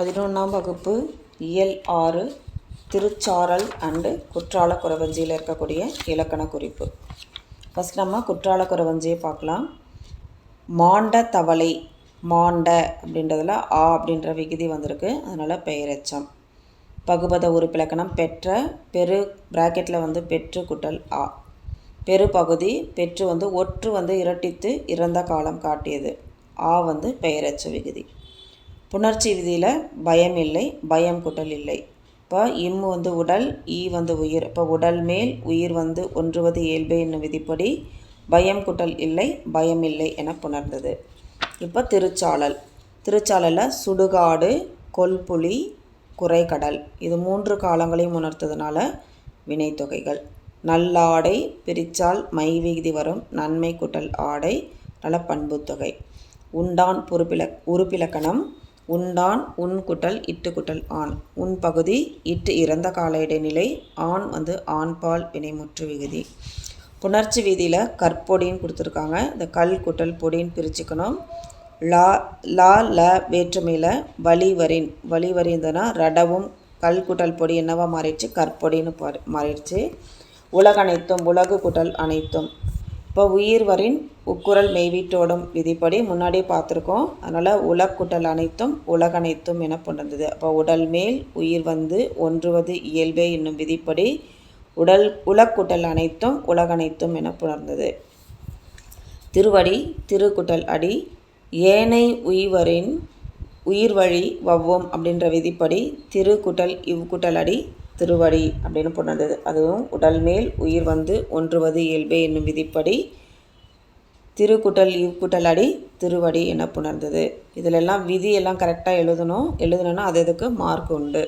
பதினொன்றாம் வகுப்பு இயல் ஆறு திருச்சாரல் அண்டு குற்றால குறவஞ்சியில் இருக்கக்கூடிய இலக்கண குறிப்பு. ஃபஸ்ட் நம்ம குற்றால குறவஞ்சியை பார்க்கலாம். மாண்ட தவளை மாண்ட அப்படின்றதுல ஆ அப்படின்ற விகுதி வந்திருக்கு. அதனால் பெயரெச்சம் பகுபத உறுப்பிலக்கணம் பெற்ற பெரு ப்ராக்கெட்டில் வந்து பெற்று குட்டல் ஆ. பெரு பகுதி பெற்று வந்து ஒற்று வந்து இரட்டித்து இறந்த காலம் காட்டியது. ஆ வந்து பெயரச்ச விகுதி. புணர்ச்சி விதியில் பயம் இல்லை பயம் குட்டல் இல்லை. இப்போ இம் வந்து உடல் ஈ வந்து உயிர். இப்போ உடல் மேல் உயிர் வந்து ஒன்றுவது இயல்பு என்னும் விதிப்படி பயம் குட்டல் இல்லை பயம் இல்லை என புணர்ந்தது. இப்போ திருச்சாளல் திருச்சாளலில் சுடுகாடு கொல்புலி குறைகடல். இது மூன்று காலங்களையும் உணர்த்ததுனால வினைத்தொகைகள். நல்லாடை பிரிச்சால் மை விகுதி வரும். நன்மை குட்டல் ஆடை நல பண்புத்தொகை உண்டான் பொறுப்பில உறுப்பிலக்கணம் உண்டான் உன் குட்டல் இட்டு குட்டல் ஆண். உன் பகுதி இட்டு இறந்த கால இடைநிலை ஆண் வந்து ஆண் பால் வினைமுற்று விகுதி. புணர்ச்சி விதியில் கற்பொடின்னு கொடுத்துருக்காங்க. இந்த கல் குட்டல் பொடின்னு பிரிச்சுக்கணும். லா லா ல வேற்றுமையில் வலிவரின் வலிவரிந்தனா ரடவும் கல் குட்டல் பொடி என்னவா மாறிடுச்சு? கற்பொடின்னு பாரு மாறிடுச்சு. உலகனைத்தும் உலகு குட்டல் அனைத்தும் இப்போ உயிர் வரின் உக்குரல் மெய்வீட்டோடும் விதிப்படி முன்னாடியே பார்த்துருக்கோம். அதனால் உலக்குட்டல் அனைத்தும் உலகனைத்தும் என புணர்ந்தது அப்போ உடல் மேல் உயிர் வந்து ஒன்றுவது இயல்பே என்னும் விதிப்படி உடல் உலக்குட்டல் அனைத்தும் உலகனைத்தும் என புணர்ந்தது திருவடி திருக்குட்டல் அடி ஏனை உய்வரின் உயிர் வழி வவ்வோம் அப்படின்ற விதிப்படி திருக்குட்டல் இவ்குட்டல் அடி திருவடி அப்படின்னு புணர்ந்தது அதுவும் உடல் மேல் உயிர் வந்து ஒன்றுவது இயல்பே என்னும் விதிப்படி திருக்குட்டல் இவ்குட்டல் அடி திருவடி என புணர்ந்தது. இதிலெல்லாம் விதியெல்லாம் கரெக்டாக எழுதணும். எழுதணுன்னா அது இதுக்கு மார்க் உண்டு.